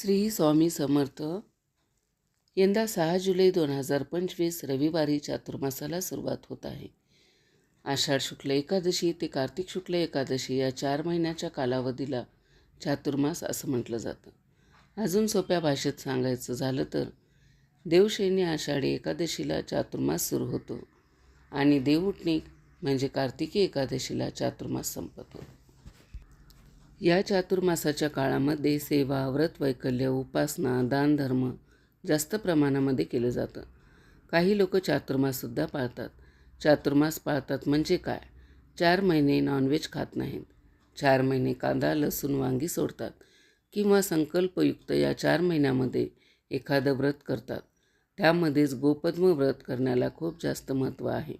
श्री स्वामी समर्थ. यंदा सहा जुलै दोन हजार पंचवीस रविवारी चातुर्मासाला सुरुवात होत आहे. आषाढ शुक्ल एकादशी ते कार्तिक शुक्ल एकादशी या चार महिन्याच्या कालावधीला चातुर्मास असं म्हटलं जातं. अजून सोप्या भाषेत सांगायचं झालं तर देवशैनी आषाढी एकादशीला चातुर्मास सुरू होतो आणि देवउठणी म्हणजे कार्तिकी एकादशीला चातुर्मास संपत होतो. या चातुर्मासाच्या काळामध्ये सेवा व्रत वैकल्य उपासना दानधर्म जास्त प्रमाणामध्ये केलं जातं. काही लोक चातुर्माससुद्धा पाळतात. चातुर्मास पाळतात म्हणजे काय? चार महिने नॉनव्हेज खात नाहीत. चार महिने कांदा लसूण वांगी सोडतात किंवा संकल्पयुक्त या चार महिन्यामध्ये एखादं व्रत करतात. त्यामध्येच गोपद्म व्रत करण्याला खूप जास्त महत्त्व आहे.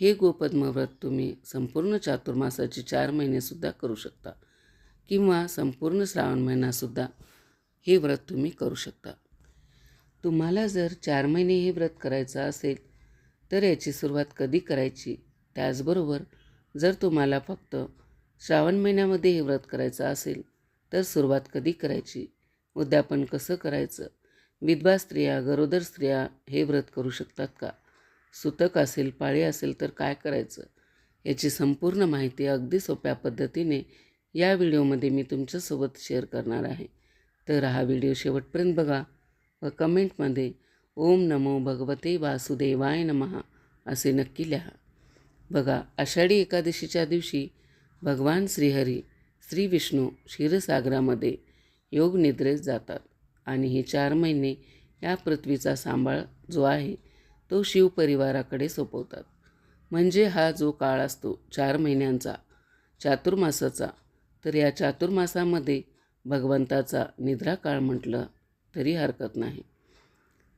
हे गोपद्म व्रत तुम्ही संपूर्ण चातुर्मासाचे चार महिनेसुद्धा करू शकता. किंवा संपूर्ण श्रावण महिनासुद्धा हे व्रत तुम्ही करू शकता. तुम्हाला जर चार महिने हे व्रत करायचं असेल तर याची सुरुवात कधी करायची? त्याचबरोबर जर तुम्हाला फक्त श्रावण महिन्यामध्ये हे व्रत करायचं असेल तर सुरुवात कधी करायची? उद्यापन कसं करायचं? विधवा स्त्रिया गरोदर स्त्रिया हे व्रत करू शकतात का? सुतक असेल पाळी असेल तर काय करायचं? याची संपूर्ण माहिती अगदी सोप्या पद्धतीने या व्हिडिओमध्ये मी तुमच्यासोबत शेअर करणार आहे. तर हा व्हिडिओ शेवटपर्यंत बघा व कमेंटमध्ये ओम नमो भगवते वासुदेवाय नमहा असे नक्की लिहा. बघा आषाढी एकादशीच्या दिवशी भगवान श्रीहरी श्री विष्णू क्षीरसागरामध्ये योगनिद्रेत जातात आणि हे चार महिने या पृथ्वीचा सांभाळ जो आहे तो शिवपरिवाराकडे सोपवतात. म्हणजे हा जो काळ असतो चार महिन्यांचा चातुर्मासाचा तर या चातुर्मासामध्ये भगवंताचा निद्राकाळ म्हटलं तरी हरकत नाही.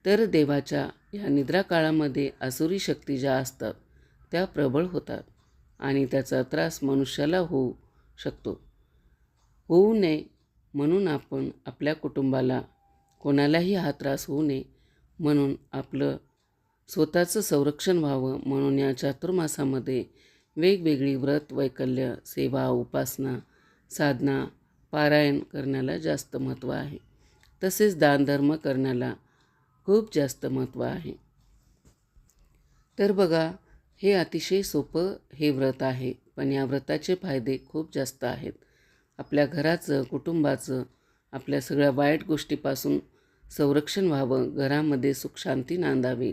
तर देवाच्या या निद्रा काळामध्ये आसुरी शक्ती ज्या असतात त्या प्रबळ होतात आणि त्याचा त्रास मनुष्याला होऊ शकतो. होऊ नये म्हणून आपण आपल्या कुटुंबाला कोणालाही हा त्रास होऊ नये म्हणून आपलं स्वतःचं संरक्षण व्हावं म्हणून या चातुर्मासामध्ये वेगवेगळी व्रत वैकल्य सेवा उपासना साधना पारायण करण्याला जास्त महत्त्व आहे. तसेच दानधर्म करण्याला खूप जास्त महत्त्व आहे. तर बघा हे अतिशय सोपं हे व्रत आहे पण या व्रताचे फायदे खूप जास्त आहेत. आपल्या घराचं कुटुंबाचं आपल्या सगळ्या वाईट गोष्टीपासून संरक्षण व्हावं घरामध्ये सुखशांती नांदावी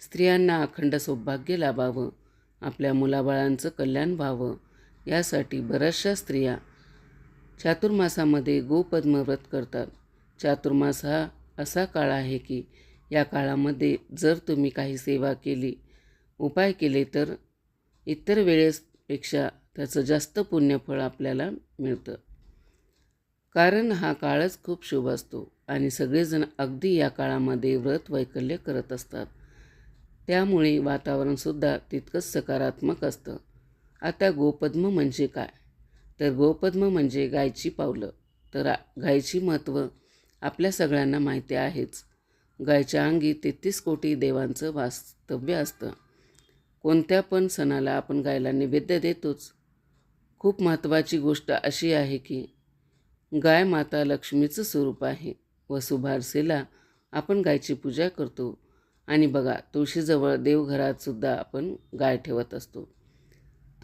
स्त्रियांना अखंड सौभाग्य लाभावं आपल्या मुलाबाळांचं कल्याण व्हावं यासाठी बऱ्याचशा स्त्रिया चातुर्मासामध्ये गोपद्म व्रत करतात. चातुर्मास हा असा काळ आहे की या काळामध्ये जर तुम्ही काही सेवा केली उपाय केले तर इतर वेळेसपेक्षा त्याचं जास्त पुण्यफळ आपल्याला मिळतं. कारण हा काळच खूप शुभ असतो आणि सगळेजण अगदी या काळामध्ये व्रत वैकल्य करत असतात. त्यामुळे वातावरणसुद्धा तितकंच सकारात्मक असतं. आता गोपद्म म्हणजे काय? तर गोपद्म म्हणजे गायची पावलं. तर गायची महत्त्व आपल्या सगळ्यांना माहिती आहेच. गायच्या अंगी तेहतीस कोटी देवांचं वास्तव्य असतं. कोणत्या पण सणाला आपण गायला नैवेद्य देतोच. खूप महत्त्वाची गोष्ट अशी आहे की गाय माता लक्ष्मीचं स्वरूप आहे वसुबारसेला आपण गायची पूजा करतो. आणि बघा तुळशीजवळ देवघरातसुद्धा आपण गाय ठेवत असतो.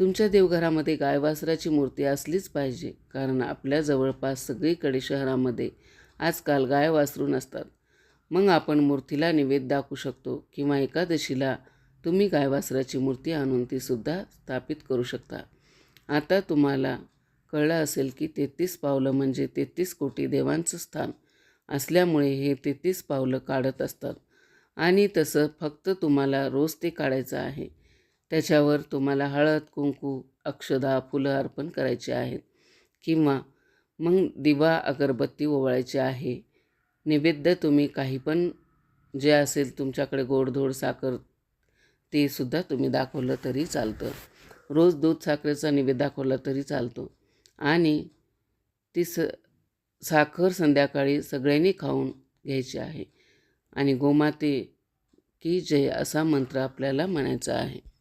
तुमच्या देवघरामध्ये गायवासराची मूर्ती असलीच पाहिजे कारण आपल्या जवळपास सगळीकडे शहरामध्ये आजकाल गाय वासरू नसतात. मग आपण मूर्तीला निवेद दाखवू शकतो किंवा एकादशीला तुम्ही गायवासराची मूर्ती आणून तीसुद्धा स्थापित करू शकता. आता तुम्हाला कळलं असेल की तेहतीस पावलं म्हणजे तेहतीस कोटी देवांचं स्थान असल्यामुळे हे तेहतीस पावलं काढत असतात. आणि तसं फक्त तुम्हाला रोज ते काढायचं आहे. त्याच्यावर तुम्हाला हळद कुंकू अक्षदा फुलं अर्पण करायची आहेत. किंवा मग दिवा अगरबत्ती ओवाळायची आहे. नैवेद्य तुम्ही काही पण जे असेल तुमच्याकडे गोडधोड साखर ते सुद्धा तुम्ही दाखवलं तरी चालतं. रोज दूध साखरेचा निवेद दाखवला तरी चालतो. आणि ती स साखर संध्याकाळी सगळ्यांनी खाऊन घ्यायची आहे. आणि गोमाते की जय असा मंत्र आपल्याला म्हणायचा आहे.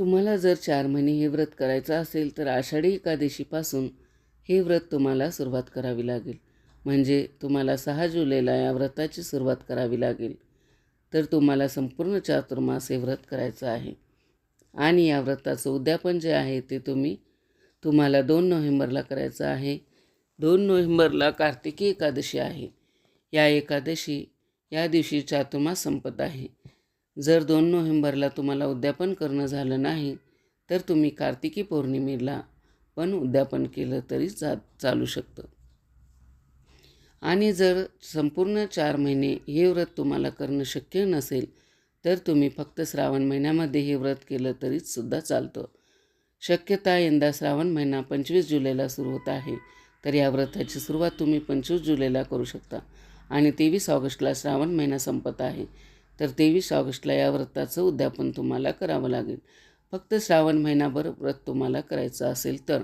तुम्हाला जर चार महिने हे व्रत करायचं असेल तर आषाढी एकादशीपासून हे व्रत तुम्हाला सुरुवात करावी लागेल. म्हणजे तुम्हाला सहा जुलैला या व्रताची सुरुवात करावी लागेल. तर तुम्हाला संपूर्ण चातुर्मास हे व्रत करायचं आहे. आणि या व्रताचं उद्यापन जे आहे ते तुम्ही तुम्हाला दोन नोव्हेंबरला करायचं आहे. दोन नोव्हेंबरला कार्तिकी एकादशी आहे. या एकादशी या दिवशी चातुर्मास संपत आहे. जर दोन नोव्हेंबरला तुम्हाला उद्यापन करणं झालं नाही तर तुम्ही कार्तिकी पौर्णिमेला पण उद्यापन केलं तरी चा चालू शकतं. आणि जर संपूर्ण चार महिने हे व्रत तुम्हाला करणं शक्य नसेल तर तुम्ही फक्त श्रावण महिन्यामध्ये हे व्रत केलं तरीच सुद्धा चालतं. शक्यता यंदा श्रावण महिना पंचवीस जुलैला सुरू होत आहे तर या व्रताची सुरुवात तुम्ही पंचवीस जुलैला करू शकता. आणि तेवीस ऑगस्टला श्रावण महिना संपत आहे तर तेवीस ऑगस्टला या व्रताचं उद्यापन तुम्हाला करावं लागेल. फक्त श्रावण महिनाभर व्रत तुम्हाला करायचं असेल तर.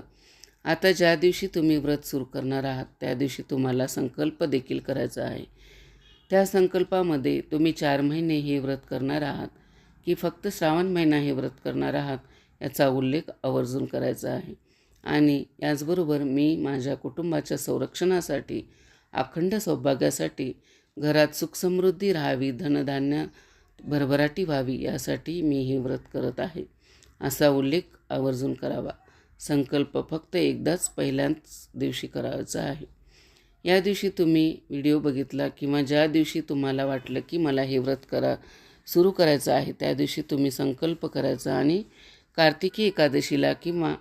आता ज्या दिवशी तुम्ही व्रत सुरू करणार आहात त्या दिवशी तुम्हाला संकल्प देखील करायचा आहे. त्या संकल्पामध्ये तुम्ही चार महिने हे व्रत करणार आहात की फक्त श्रावण महिना हे व्रत करणार आहात याचा उल्लेख आवर्जून करायचा आहे. आणि याचबरोबर मी माझ्या कुटुंबाच्या संरक्षणासाठी अखंड सौभाग्यासाठी घरात सुखसमृद्धी राहावी धनधान्य भरभराटी व्हावी यासाठी मी हे व्रत करत आहे. असा उल्लेख आवर्जून करावा. संकल्प फक्त एकदाच पहिल्याच दिवशी करायचा आहे. या दिवशी तुम्ही व्हिडिओ बघितला किंवा ज्या दिवशी तुम्हाला वाटलं की मला हे व्रत करा सुरू करायचं आहे त्या दिवशी तुम्ही संकल्प करायचा आणि कार्तिकी एकादशीला किंवा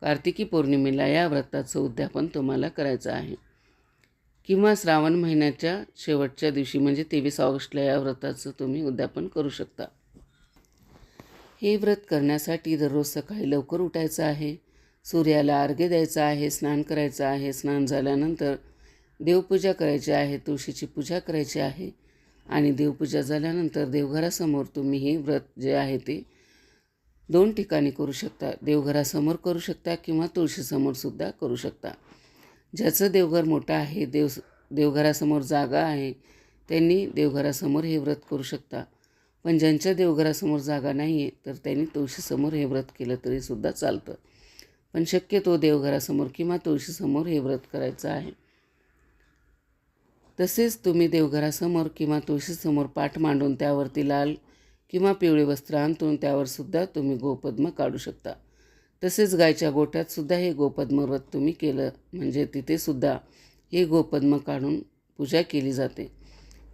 कार्तिकी पौर्णिमेला या व्रताचं उद्यापन तुम्हाला करायचं आहे. किंवा श्रावण महिन्याच्या शेवटच्या दिवशी म्हणजे तेवीस ऑगस्टला या व्रताचं तुम्ही उद्यापन करू शकता. हे व्रत करण्यासाठी दररोज सकाळी लवकर उठायचं आहे. सूर्याला अर्घ्य द्यायचं आहे स्नान करायचं आहे. स्नान झाल्यानंतर देवपूजा करायची आहे तुळशीची पूजा करायची आहे. आणि देवपूजा झाल्यानंतर देवघरासमोर तुम्ही हे व्रत जे आहे ते दोन ठिकाणी करू शकता. देवघरासमोर करू शकता किंवा तुळशीसमोरसुद्धा करू शकता. ज्याचं देवघर मोठं आहे देव देवघरासमोर जागा आहे त्यांनी देवघरासमोर हे व्रत करू शकता. पण ज्यांच्या देवघरासमोर जागा नाही आहे तर त्यांनी तुळशीसमोर हे व्रत केलं तरीसुद्धा चालतं. पण शक्यतो देवघरासमोर किंवा तुळशीसमोर हे व्रत करायचं आहे. तसेच तुम्ही देवघरासमोर किंवा तुळशीसमोर पाठ मांडून त्यावरती लाल किंवा पिवळे वस्त्र अंतरून त्यावरसुद्धा तुम्ही गोपद्म काढू शकता. तसेच गायच्या गोठ्यातसुद्धा हे गोपद्म व्रत तुम्ही केलं म्हणजे तिथेसुद्धा हे गोपद्म काढून पूजा केली जाते.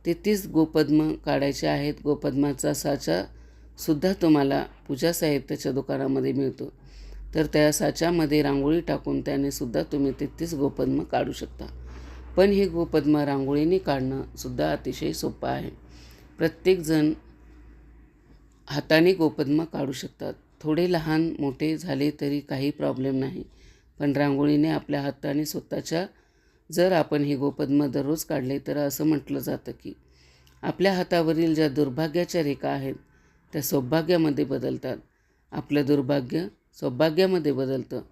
तेहतीस गोपद्म काढायचे आहेत. गोपद्माचा साचा सुद्धा तुम्हाला पूजा साहित्याच्या दुकानामध्ये मिळतो. तर त्या साच्यामध्ये रांगोळी टाकून त्याने सुद्धा तुम्ही तेहतीस गोपद्म काढू शकता. पण हे गोपद्म रांगोळीने काढणं सुद्धा अतिशय सोपं आहे. प्रत्येकजण हाताने गोपद्म काढू शकतात. थोडे लहान मोठे झाले तरी काही प्रॉब्लेम नाही. पण रांगोळीने आपल्या हाताने स्वतःच्या जर आपण हे गोपद्म दररोज काढले तर असं म्हटलं जातं की आपल्या हातावरील ज्या दुर्भाग्याच्या रेखा आहेत त्या सौभाग्यामध्ये बदलतात. आपलं दुर्भाग्य सौभाग्यामध्ये बदलतं.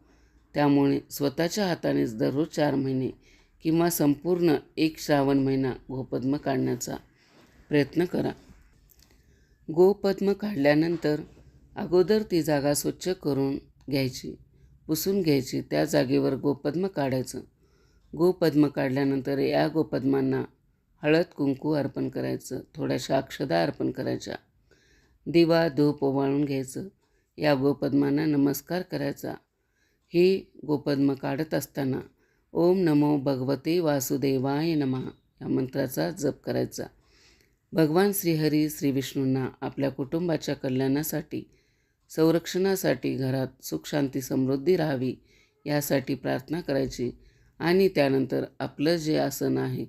त्यामुळे स्वतःच्या हातानेच दररोज चार महिने किंवा संपूर्ण एक श्रावण महिना गोपद्म काढण्याचा प्रयत्न करा. गोपद्म काढल्यानंतर अगोदर ती जागा स्वच्छ करून घ्यायची पुसून घ्यायची त्या जागेवर गोपद्म काढायचं. गोपद्म काढल्यानंतर या गोपद्मांना हळद कुंकू अर्पण करायचं थोड्याशा अक्षदा अर्पण करायच्या. दिवा धूप ओवाळून घ्यायचं. या गोपद्मांना नमस्कार करायचा. हे गोपद्म काढत असताना ओम नमो भगवते वासुदेवाय नमः या मंत्राचा जप करायचा. भगवान श्रीहरी श्री विष्णूंना आपल्या कुटुंबाच्या कल्याणासाठी संरक्षणासाठी घरात सुखशांती समृद्धी राहावी यासाठी प्रार्थना करायची आणि त्यानंतर आपलं जे आसन आहे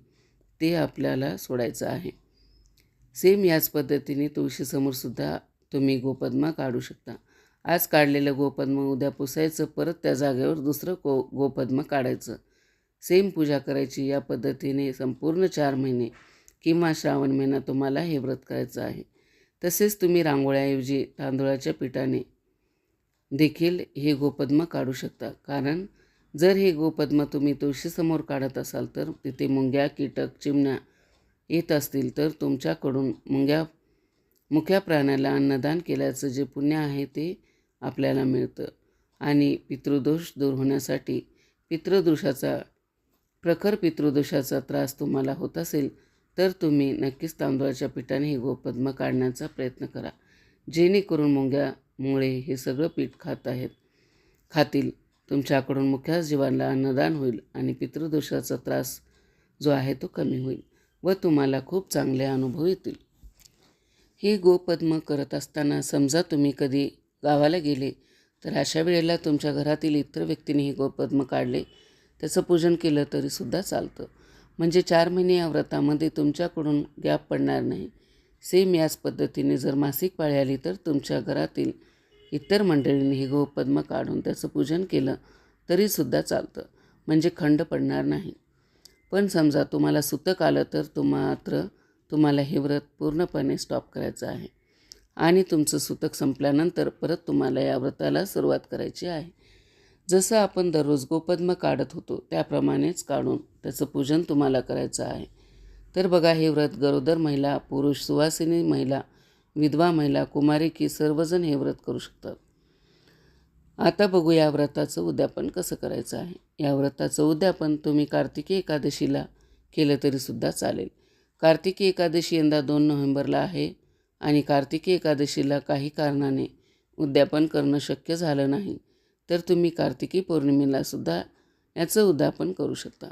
ते आपल्याला सोडायचं आहे. सेम याच पद्धतीने तुळशीसमोरसुद्धा तुम्ही गोपद्मा काढू शकता. आज काढलेलं गोपद्म उद्या पुसायचं परत त्या जागेवर दुसरं गो गोपद्म काढायचं. सेम पूजा करायची या पद्धतीने संपूर्ण चार महिने किंवा श्रावण महिना तुम्हाला हे व्रत करायचं आहे. तसेच तुम्ही रांगोळ्याऐवजी तांदुळाच्या पिठाने देखील हे गोपद्म काढू शकता. कारण जर हे गोपद्म तुम्ही तुळशीसमोर काढत असाल तर तिथे मुंग्या कीटक चिमण्या येत असतील तर तुमच्याकडून मुंग्या मुख्या प्राण्याला अन्नदान केल्याचं जे पुण्य आहे ते आपल्याला मिळतं. आणि पितृदोष दूर होण्यासाठी पितृदोषाचा प्रखर पितृदोषाचा त्रास तुम्हाला होत असेल तर तुम्ही नक्कीच तांदळाच्या पिठाने हे गोपद्म काढण्याचा प्रयत्न करा. जेणेकरून मुंग्यामुळे हे सगळं पीठ खात आहेत खातील. तुमच्याकडून मुख्याच जीवांना अन्नदान होईल आणि पितृदोषाचा त्रास जो आहे तो कमी होईल व तुम्हाला खूप चांगले अनुभव येतील. हे गोपद्म करत असताना समजा तुम्ही कधी गावाला गेले तर अशा वेळेला तुमच्या घरातील इतर व्यक्तीने हे गोपद्म काढले. त्याचं पूजन केलं तरीसुद्धा चालतं. म्हणजे चार महिने या व्रतामध्ये तुमच्याकडून गॅप पडणार नाही. सेम याच पद्धतीने जर मासिक पाळी आली तर तुमच्या घरातील इतर मंडळींनी हे गोपद्म काढून त्याचं पूजन केलं तरीसुद्धा चालतं. म्हणजे खंड पडणार नाही. पण समजा तुम्हाला सुतक आलं तर तुम मात्र तुम्हाला हे व्रत पूर्णपणे स्टॉप करायचं आहे. आणि तुमचं सुतक संपल्यानंतर परत तुम्हाला या व्रताला सुरुवात करायची आहे. जसं आपण दररोज गोपद्म काढत होतो त्याप्रमाणेच काढून त्याचं पूजन तुम्हाला करायचं आहे. तर बघा हे व्रत गरोदर महिला पुरुष सुवासिनी महिला विधवा महिला कुमारी की सर्वजण हे व्रत करू शकतात. आता बघू या व्रताचं उद्यापन कसं करायचं आहे. या व्रताचं उद्यापन तुम्ही कार्तिकी एकादशीला केलं तरीसुद्धा चालेल. कार्तिकी एकादशी यंदा दोन नोव्हेंबरला आहे आणि कार्तिकी एकादशीला काही कारणाने उद्यापन करणं शक्य झालं नाही. तर तुम्ही कार्तिकी पौर्णिमेलासुद्धा याचं उद्यापन करू शकता.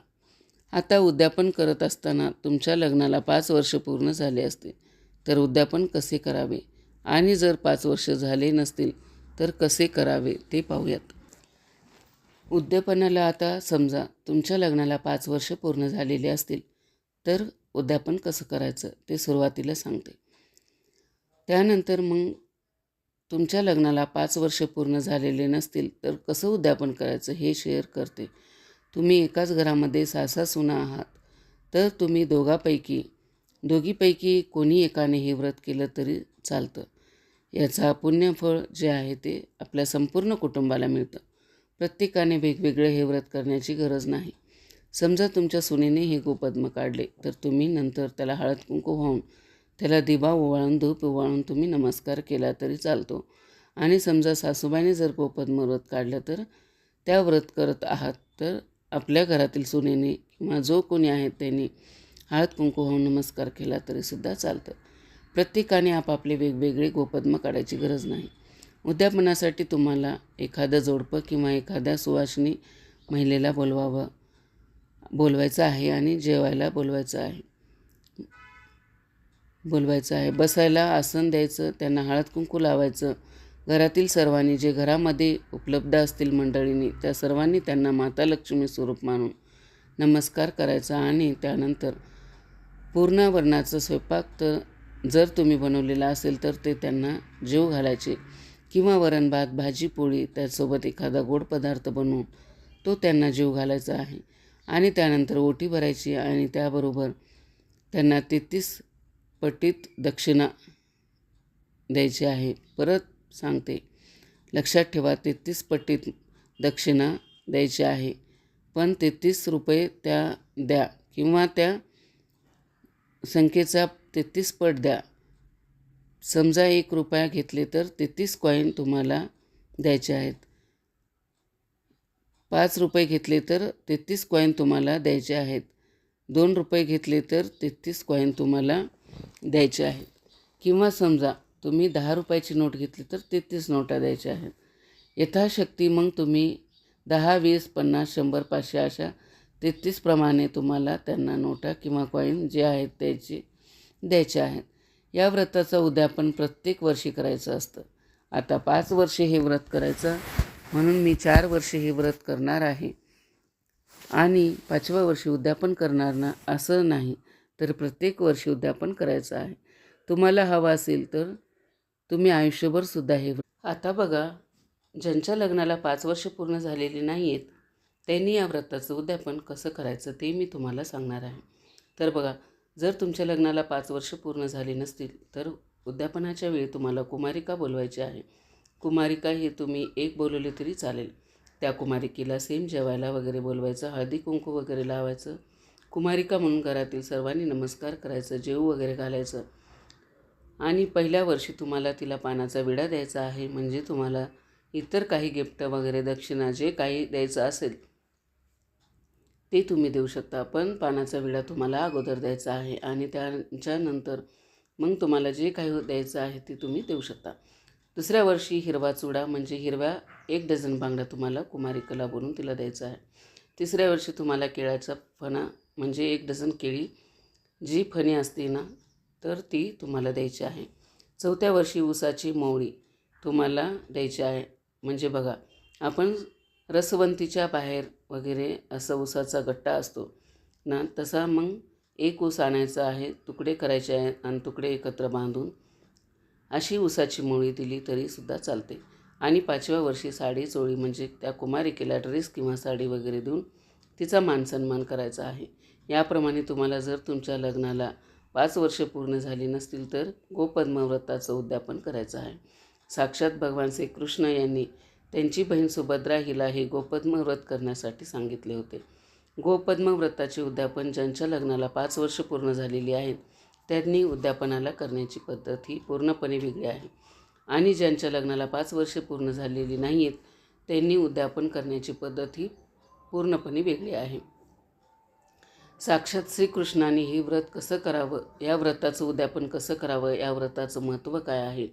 आता उद्यापन करत असताना तुमच्या लग्नाला पाच वर्ष पूर्ण झाले असतील तर उद्यापन कसे करावे? आणि जर पाच वर्ष झाले नसतील तर कसे करावे ते पाहूयात. उद्यापनाला आता समजा तुमच्या लग्नाला पाच वर्ष पूर्ण झालेले असतील तर उद्यापन कसं करायचं ते सुरुवातीला सांगते. त्यानंतर मग तुमच्या लग्नाला पाच वर्ष पूर्ण झालेले नसतील तर कसं उद्यापन करायचं हे शेअर करते. तुम्ही एकाच घरामध्ये सासा सुना आहात तर तुम्ही दोघापैकी दोघीपैकी कोणी एकाने हे व्रत केलं तरी चालतं. याचा पुण्यफळ जे आहे ते आपल्या संपूर्ण कुटुंबाला मिळतं. प्रत्येकाने वेगवेगळे हे व्रत करण्याची गरज नाही. समजा तुमच्या सुनेने हे गोपद्म काढले तर तुम्ही नंतर त्याला हळद कुंकू वाहून त्याला दिवा ओवाळून धूप ओवाळून तुम्ही नमस्कार केला तरी चालतो. आणि समजा सासूबाईने जर गोपद्म व्रत काढलं तर त्या व्रत करत आहात तर आपल्या घरातील सुनेने किंवा जो कोणी आहे त्यांनी हळद कुंकू होऊन नमस्कार केला तरीसुद्धा चालतं. प्रत्येकाने आपापले वेगवेगळे गोपद्म काढायची गरज नाही. उद्यापनासाठी तुम्हाला एखादं जोडपं किंवा एखाद्या सुवासिनी महिलेला बोलवावं बोलवायचं आहे आणि जेवायला बोलवायचं आहे. बोलवायचं आहे. बसायला आसन द्यायचं त्यांना हळद कुंकू लावायचं. घरातील सर्वांनी जे घरामध्ये उपलब्ध असतील मंडळींनी त्या सर्वांनी त्यांना माता लक्ष्मी स्वरूप मानून नमस्कार करायचा आणि त्यानंतर पूर्ण वर्णाचं स्वयंपाक तर जर तुम्ही बनवलेला असेल तर ते त्यांना जेव घालायचे किंवा वरण भात भाजी पोळी त्यासोबत एखादा गोड पदार्थ बनवून तो त्यांना जीव घालायचा आहे. आणि त्यानंतर ओटी भरायची आणि त्याबरोबर त्यांना तेहतीस पटीत दक्षिणा द्यायची आहे. परत सांगते. लक्षात ठेवा तेहतीस पटीत दक्षिणा द्यायची आहे. पण तेहतीस रुपये त्या द्या किंवा त्या संख्येचा तेहतीस पट द्या. समजा एक रुपया घेतले तर तेहतीस कॉईन तुम्हाला द्यायचे आहेत. पाच रुपये घेतले तर तेहतीस कॉईन तुम्हाला द्यायचे आहेत. दोन रुपये घेतले तर तेहतीस कॉईन तुम्हाला द्यायचे आहेत. किंवा समजा तुम्ही दहा रुपयाची नोट घेतली तर तेहतीस नोटा द्यायच्या आहेत. यथाशक्ती मग तुम्ही दहा वीस पन्नास शंभर पाचशे अशा तेहतीसप्रमाणे तुम्हाला त्यांना नोटा किंवा कॉईन जे आहेत त्याची द्यायचे आहेत. या व्रताचं उद्यापन प्रत्येक वर्षी करायचं असतं. आता पाच वर्षे हे व्रत करायचं म्हणून मी चार वर्षे हे व्रत करणार आहे. आणि पाचव्या वर्षी उद्यापन करणार ना असं नाही. तर प्रत्येक वर्षी उद्यापन करायचं आहे. तुम्हाला हवा असेल तर तुम्ही आयुष्यभरसुद्धा हे आता बघा ज्यांच्या लग्नाला पाच वर्ष पूर्ण झालेली नाही आहेत त्यांनी या व्रताचं उद्यापन कसं करायचं ते मी तुम्हाला सांगणार आहे. तर बघा जर तुमच्या लग्नाला पाच वर्ष पूर्ण झाली नसतील तर उद्यापनाच्या वेळी तुम्हाला कुमारिका बोलवायची आहे. कुमारिका हे तुम्ही एक बोलवले तरी चालेल. त्या कुमारिकेला सेम जेवायला वगैरे बोलवायचं हळदी कुंकू वगैरे लावायचं कुमारिका म्हणून घरातील सर्वांनी नमस्कार करायचं जेऊ वगैरे घालायचं. आणि पहिल्या वर्षी तुम्हाला तिला पानाचा विडा द्यायचा आहे म्हणजे तुम्हाला इतर काही गिफ्ट वगैरे दक्षिणा जे काही द्यायचं असेल ते तुम्ही देऊ शकता. पण पानाचा विडा तुम्हाला अगोदर द्यायचा आहे आणि त्याच्यानंतर मग तुम्हाला जे काही द्यायचं आहे ते तुम्ही देऊ शकता. दुसऱ्या वर्षी हिरवा चुडा म्हणजे हिरव्या एक डझन बांगड्या तुम्हाला कुमारिकला बोलून तिला द्यायचा आहे. तिसऱ्या वर्षी तुम्हाला केळाचा फणा म्हणजे एक डझन केळी जी फणी असते ना तर ती तुम्हाला द्यायची आहे. चौथ्या वर्षी ऊसाची मोवळी तुम्हाला द्यायची आहे. म्हणजे बघा आपण रसवंतीच्या बाहेर वगैरे असं ऊसाचा गट्टा असतो ना तसा मग एक ऊस आणायचा आहे तुकडे करायचे आहेत आणि तुकडे एकत्र बांधून अशी ऊसाची मोळी दिली तरीसुद्धा चालते. आणि पाचव्या वर्षी साडी चोळी म्हणजे त्या कुमारिकेला ड्रेस किंवा साडी वगैरे देऊन तिचा मानसन्मान करायचा आहे. याप्रमाणे तुम्हाला जर तुमच्या लग्नाला पाच वर्ष पूर्ण झाली नसतील तर गोपद्मव्रताचं उद्यापन करायचं आहे. साक्षात भगवान श्रीकृष्ण यांनी त्यांची बहीण सुभद्रा हिला हे गोपद्म व्रत करण्यासाठी सांगितले होते. गोपद्मव्रताचे उद्यापन ज्यांच्या लग्नाला पाच वर्ष पूर्ण झालेली आहेत त्यांनी उद्यापनाला करण्याची पद्धत ही पूर्णपणे वेगळी आहे. आणि ज्यांच्या लग्नाला पाच वर्ष पूर्ण झालेली नाही आहेत त्यांनी उद्यापन करण्याची पद्धत ही पूर्णपणे वेगळी आहे. साक्षात श्रीकृष्णाने हे व्रत कसं करावं? या व्रताचं उद्यापन कसं करावं? या व्रताचं महत्त्व काय आहे?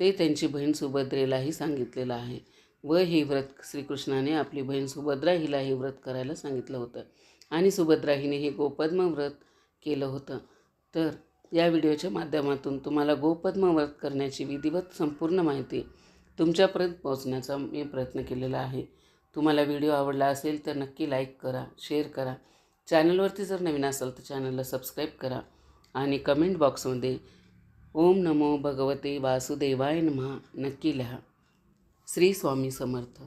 ते त्यांची बहीण सुभद्रेलाही सांगितलेलं आहे. व हे व्रत श्रीकृष्णाने आपली बहीण सुभद्रा हिला हे व्रत करायला सांगितलं होतं. आणि सुभद्रा हिने हे गोपद्म व्रत केलं होतं. तर या व्हिडिओच्या माध्यमातून तुम्हाला गोपद्म व्रत करण्याची विधिवत संपूर्ण माहिती तुमच्यापर्यंत पोहोचण्याचा मी प्रयत्न केलेला आहे. तुम्हाला व्हिडिओ आवडला असेल तर नक्की लाईक करा शेअर करा. चॅनलवरती जर नवीन असाल तर चॅनलला सबस्क्राईब करा आणि कमेंट बॉक्समध्ये ओम नमो भगवते वासुदेवाय नमः नक्की लिहा. श्री स्वामी समर्थ.